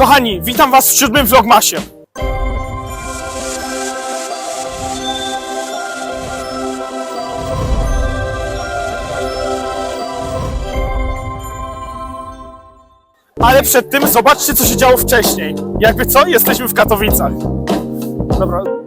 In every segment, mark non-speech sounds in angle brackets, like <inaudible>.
Kochani, witam was w siódmym vlogmasie. Ale przed tym zobaczcie, co się działo wcześniej. Jakby co, jesteśmy w Katowicach. Dobra.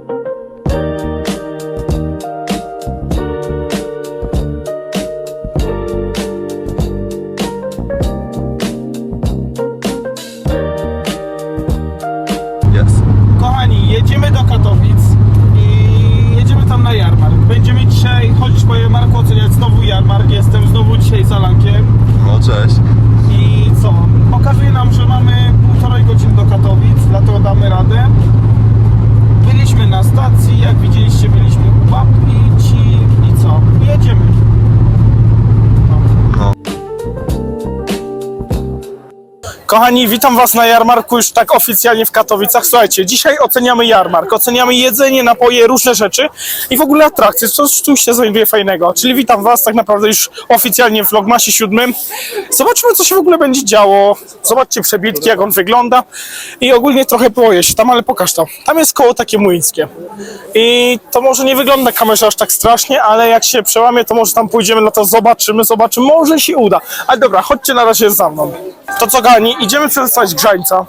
Kochani, witam Was na jarmarku już tak oficjalnie w Katowicach. Słuchajcie, dzisiaj oceniamy jarmark, oceniamy jedzenie, napoje, różne rzeczy i w ogóle atrakcje, co tu się znajduje fajnego. Czyli witam Was tak naprawdę już oficjalnie w Vlogmasie siódmym. Zobaczmy, co się w ogóle będzie działo. Zobaczcie przebitki, jak on wygląda i ogólnie trochę boję się tam, ale pokaż to. Tam jest koło takie młyńskie i to może nie wygląda kamerze aż tak strasznie, ale jak się przełamie, to może tam pójdziemy, no to zobaczymy, zobaczymy, może się uda. Ale dobra, chodźcie na razie za mną. To co, Gani, idziemy przetestować grzańca.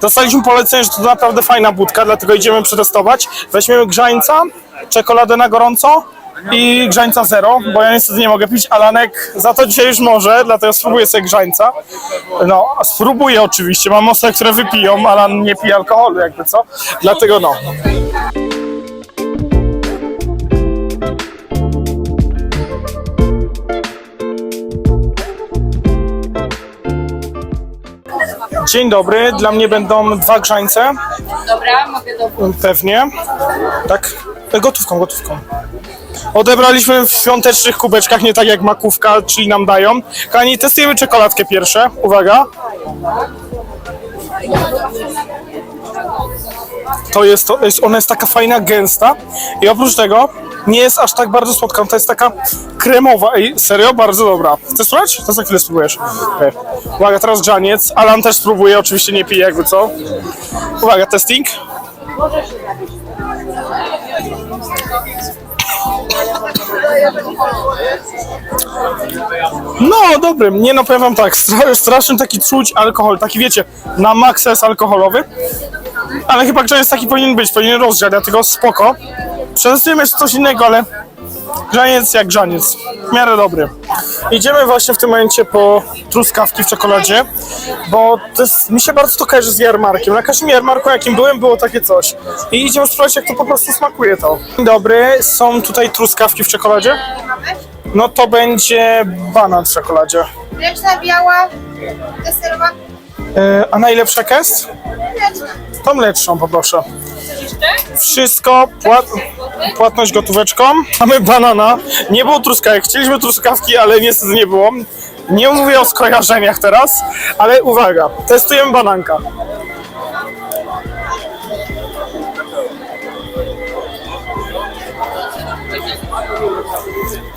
Dostaliśmy polecenie, że to naprawdę fajna budka, dlatego idziemy przetestować. Weźmiemy grzańca, czekoladę na gorąco i grzańca zero, bo ja niestety nie mogę pić, Alanek za to dzisiaj już może, dlatego spróbuję sobie grzańca. No, spróbuję oczywiście, mam osoby, które wypiją, Alan nie pije alkoholu jakby co, dlatego no. Dzień dobry, dla mnie będą dwa grzańce, Dobra, mogę do pewnie. Tak, E, gotówką, gotówką. Odebraliśmy w świątecznych kubeczkach, nie tak jak makówka, czyli nam dają. Kochani, testujemy czekoladkę pierwsze. Uwaga. To jest, to jest, ona jest taka fajna, gęsta i oprócz tego nie jest aż tak bardzo słodka, to jest taka kremowa. Ej, serio? Bardzo dobra. Chcesz spróbować? To za chwilę spróbujesz. Okej. Uwaga, teraz grzaniec. Alan też spróbuje, oczywiście nie pije jakby co. Uwaga, testing. No, dobry. Nie no, powiem wam tak, stra- <laughs> straszny taki czuć alkohol, taki wiecie, na maksa jest alkoholowy, ale chyba grzaniec taki powinien być, powinien rozgrzać, dlatego spoko. Przetestujemy jeszcze coś innego, ale grzaniec jak grzaniec, w miarę dobry. Idziemy właśnie w tym momencie po truskawki w czekoladzie, bo to jest, mi się bardzo to kojarzy z jarmarkiem. Na każdym jarmarku, jakim byłem, było takie coś. I idziemy sprawdzić, jak to po prostu smakuje to. Dzień dobry, są tutaj truskawki w czekoladzie? No to będzie banan w czekoladzie. Mleczna, biała, deserowa, E, a najlepsza jest? mleczna. To mleczną poproszę. Wszystko, płat, płatność gotóweczką. Mamy banana. Nie było truskawek. Chcieliśmy truskawki, ale niestety nie było. Nie mówię o skojarzeniach teraz, ale uwaga, testujemy bananka.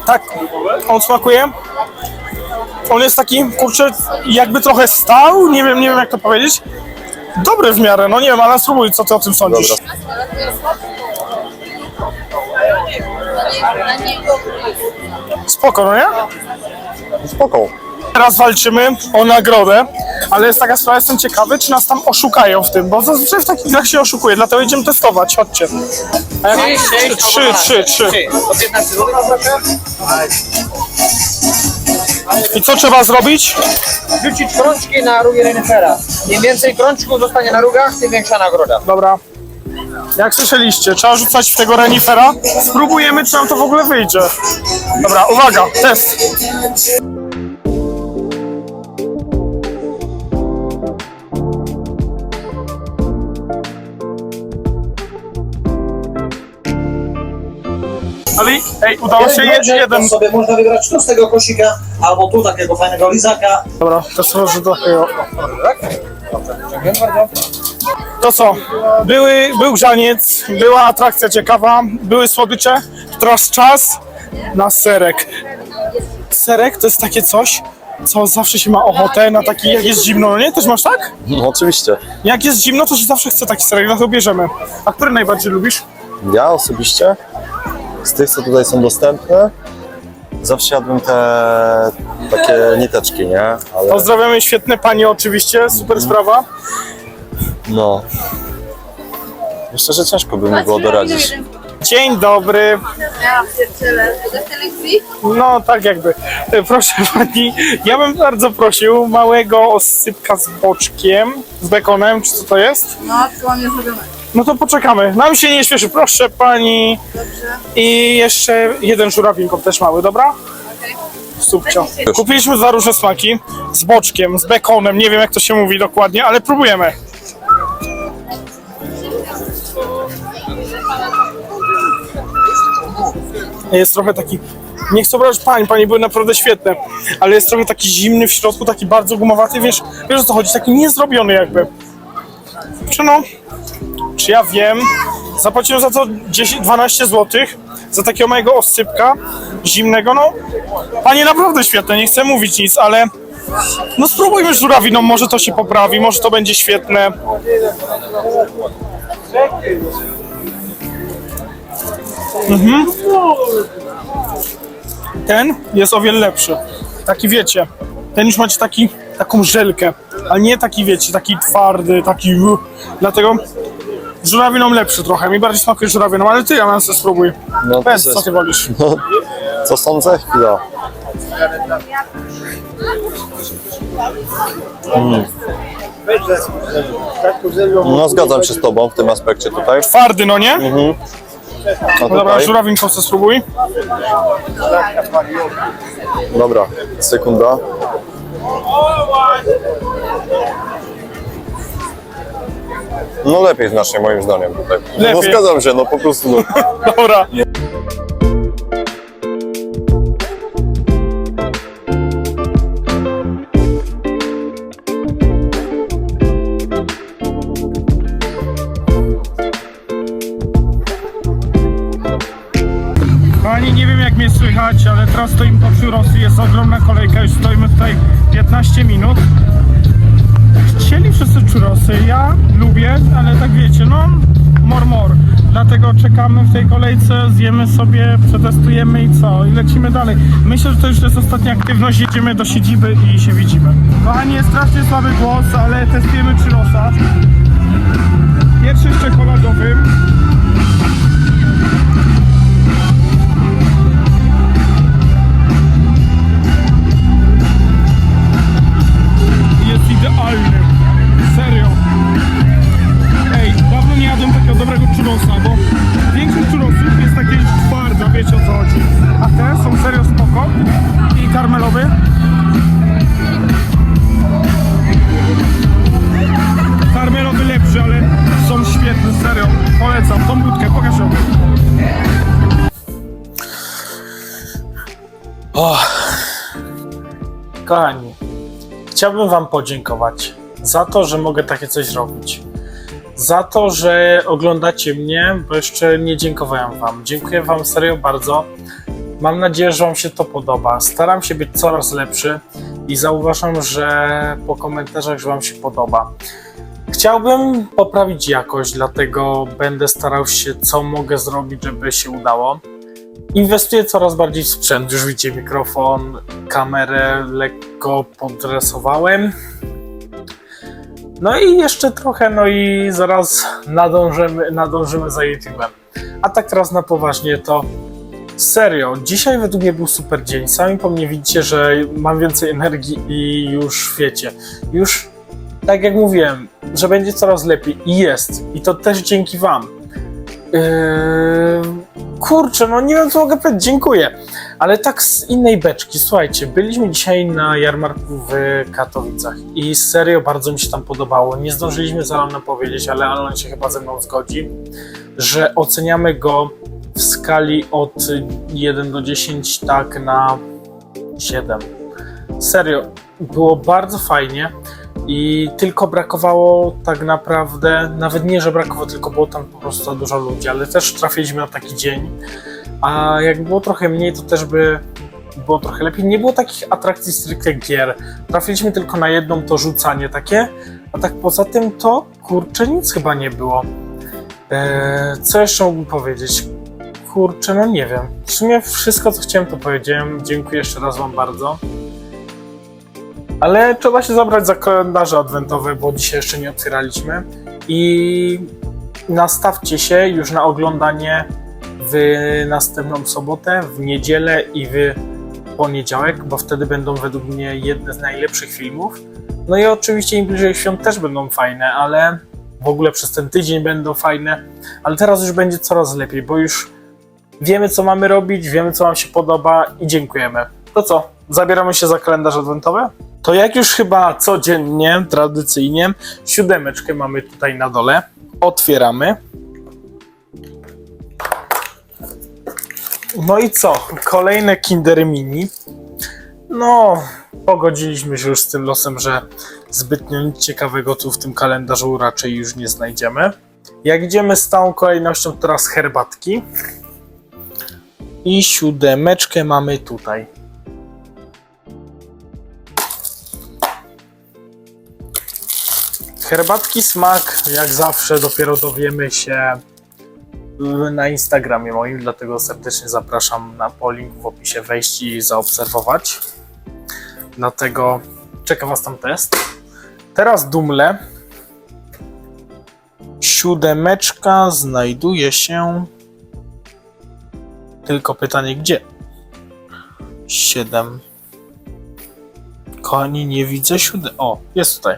Tak, on smakuje. On jest taki, kurczę, jakby trochę stał, nie wiem, nie wiem jak to powiedzieć. Dobry w miarę, no nie wiem, ale spróbuj, co ty o tym sądzisz. Spoko, no nie? Spoko. Teraz walczymy o nagrodę, ale jest taka sprawa, jestem ciekawy, czy nas tam oszukają w tym, bo zazwyczaj w takich grach się oszukuje, dlatego idziemy testować, chodźcie. A jak- Trzy, trzy, trzy. I co trzeba zrobić? Rzucić krączki na rugi renifera. Im więcej krączków zostanie na rugach, tym większa nagroda. Dobra. Jak słyszeliście, trzeba rzucać w tego renifera. Spróbujemy, czy nam to w ogóle wyjdzie. Dobra, uwaga, test. Ali, ej, udało się jeść jeden. sobie można wybrać tu z tego kosika, albo tu takiego fajnego lizaka. Dobra, to może do tego. To co? Były, był grzaniec, była atrakcja ciekawa, były słodycze. Teraz czas na serek. Serek to jest takie coś, Co, zawsze się ma ochotę na taki, jak jest zimno, no nie? Też masz tak? No oczywiście. Jak jest zimno, to się zawsze chce taki serek, na to bierzemy. A który najbardziej lubisz? Ja osobiście z tych, co tutaj są dostępne, zawsze jadłem te takie niteczki, nie? Ale Pozdrawiamy świetne panie oczywiście, super sprawa. no. Myślę, że ciężko by mi było doradzić. Dzień dobry. Ja pierdzielę. Do telewizji? No tak jakby. E, Proszę <laughs> pani, ja bym bardzo prosił małego osypka z boczkiem, z bekonem, czy co to jest? No, to mam nie zrobione. No to poczekamy. Nam się nie śpieszy, proszę pani. Dobrze. I jeszcze jeden żurawinko też mały, dobra? Okej. Subcio. Kupiliśmy dwa różne smaki. Z boczkiem, z bekonem, nie wiem jak to się mówi dokładnie, ale próbujemy. Jest trochę taki. Nie chcę obrażać pań, panie były naprawdę świetne, ale jest trochę taki zimny w środku, taki bardzo gumowaty, wiesz, wiesz o co chodzi, taki niezrobiony jakby. Czy no, czy ja wiem, zapłaciłem za to 10, 12 zł, za takiego małego oscypka zimnego, no, panie naprawdę świetne, nie chcę mówić nic, ale no spróbujmy żurawiną, może to się poprawi, może to będzie świetne. Mhm. Ten jest o wiele lepszy. Taki wiecie, ten już macie taki, taką żelkę, a nie taki wiecie, taki twardy, taki uh. Dlatego żurawiną lepszy trochę, mi bardziej smakuje żurawiną, ale ty, ja sobie spróbuj. No, Bez, co ty wolisz? <laughs> No, co sądzę? Chwila. Mm. No zgadzam się z tobą w tym aspekcie tutaj. Twardy, no nie? A No dobra, tutaj? żurawinką sobie spróbuj. Dobra, sekunda. No lepiej znacznie moim zdaniem tutaj. No Lepiej. zgadzam się, no po prostu no. <laughs> Dobra. Kochani, nie wiem jak mnie słychać, ale teraz stoimy po Churosy, jest ogromna kolejka, już stoimy tutaj 15 minut. Chcieli wszyscy churosy, ja lubię, ale tak wiecie, no more more. Dlatego czekamy w tej kolejce, zjemy sobie, przetestujemy i co? I lecimy dalej. Myślę, że to już jest ostatnia aktywność, jedziemy do siedziby i się widzimy. Kochani, jest strasznie słaby głos, ale testujemy churosa. I karmelowy. Lepszy, ale są świetne, serio. Polecam, tą budkę, pokaż ją. Kochani, Chciałbym Wam podziękować za to, że mogę takie coś robić. Za to, że oglądacie mnie, bo jeszcze nie dziękowałem Wam. Dziękuję Wam serio bardzo. Mam nadzieję, że Wam się to podoba. Staram się być coraz lepszy i zauważam, że po komentarzach, że Wam się podoba. Chciałbym poprawić jakość, dlatego będę starał się, co mogę zrobić, żeby się udało. Inwestuję coraz bardziej w sprzęt. Już widzicie mikrofon, kamerę lekko podresowałem. No i jeszcze trochę, no i zaraz nadążymy, nadążymy za YouTube'em. A tak teraz na poważnie to serio, dzisiaj według mnie był super dzień. Sami po mnie widzicie, że mam więcej energii i już wiecie, już tak jak mówiłem, że będzie coraz lepiej i jest. I to też dzięki Wam. Yy, kurczę, no nie wiem co mogę powiedzieć, dziękuję. Ale tak z innej beczki, słuchajcie, byliśmy dzisiaj na jarmarku w Katowicach i serio bardzo mi się tam podobało. Nie zdążyliśmy z Alanem powiedzieć, ale Alan się chyba ze mną zgodzi, że oceniamy go w skali od 1 do 10 tak na 7. Serio, było bardzo fajnie i tylko brakowało tak naprawdę, nawet nie, że brakowało, tylko było tam po prostu za dużo ludzi, ale też trafiliśmy na taki dzień, a jak było trochę mniej, to też by było trochę lepiej. Nie było takich atrakcji stricte gier. Trafiliśmy tylko na jedną, to rzucanie takie, a tak poza tym to, kurczę, nic chyba nie było. Eee, co jeszcze mógłbym powiedzieć? Kurczę, no nie wiem. W sumie wszystko, co chciałem, to powiedziałem. Dziękuję jeszcze raz Wam bardzo. Ale trzeba się zabrać za kalendarze adwentowe, bo dzisiaj jeszcze nie otwieraliśmy. I nastawcie się już na oglądanie w następną sobotę, w niedzielę i w poniedziałek, bo wtedy będą według mnie jedne z najlepszych filmów. No i oczywiście im bliżej świąt też będą fajne, ale w ogóle przez ten tydzień będą fajne. Ale teraz już będzie coraz lepiej, bo już wiemy, co mamy robić, wiemy, co Wam się podoba i dziękujemy. To co? Zabieramy się za kalendarz adwentowy? To jak już chyba codziennie, tradycyjnie, siódemeczkę mamy tutaj na dole. Otwieramy. No i co? Kolejne Kinder Mini. No, pogodziliśmy się już z tym losem, że zbytnio nic ciekawego tu w tym kalendarzu raczej już nie znajdziemy. Jak idziemy z tą kolejnością, teraz herbatki. I siódemeczkę mamy tutaj. Herbatki smak, jak zawsze, dopiero dowiemy się na Instagramie moim, dlatego serdecznie zapraszam na po link w opisie wejść i zaobserwować. Dlatego czeka Was tam test. Teraz Dumle. Siódemeczka znajduje się. Tylko pytanie gdzie? Siedem. Kochani, nie widzę siódem. O, jest tutaj.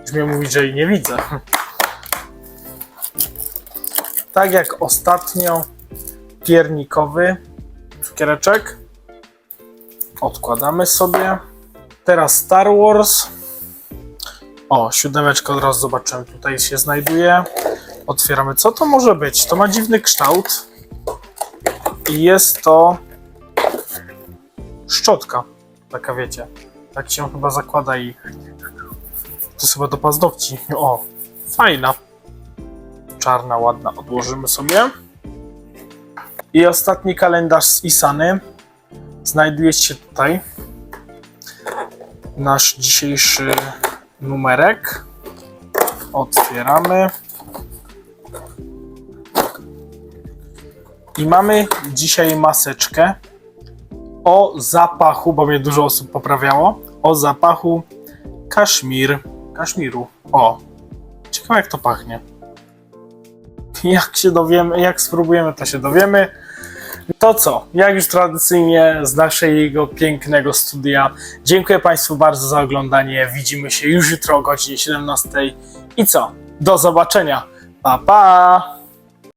Już mnie mówi, że jej nie widzę. <laughs> Tak jak ostatnio, piernikowy cukiereczek. Odkładamy sobie. Teraz Star Wars. O, siódemeczkę od razu zobaczyłem. Tutaj się znajduje. Otwieramy. Co to może być? To ma dziwny kształt. Jest to szczotka. Taka wiecie. Tak się chyba zakłada i to chyba do paznokci. O, fajna. Czarna, ładna. Odłożymy sobie. I ostatni kalendarz z Isany znajduje się tutaj. Nasz dzisiejszy numerek. Otwieramy. I mamy dzisiaj maseczkę o zapachu, bo mnie dużo osób poprawiało, o zapachu kaszmir, kaszmiru. O, ciekawe jak to pachnie. Jak się dowiemy, jak spróbujemy, to się dowiemy. To co? Jak już tradycyjnie z naszego pięknego studia. Dziękuję Państwu bardzo za oglądanie. Widzimy się już jutro o godzinie 17. I co? Do zobaczenia. Pa pa!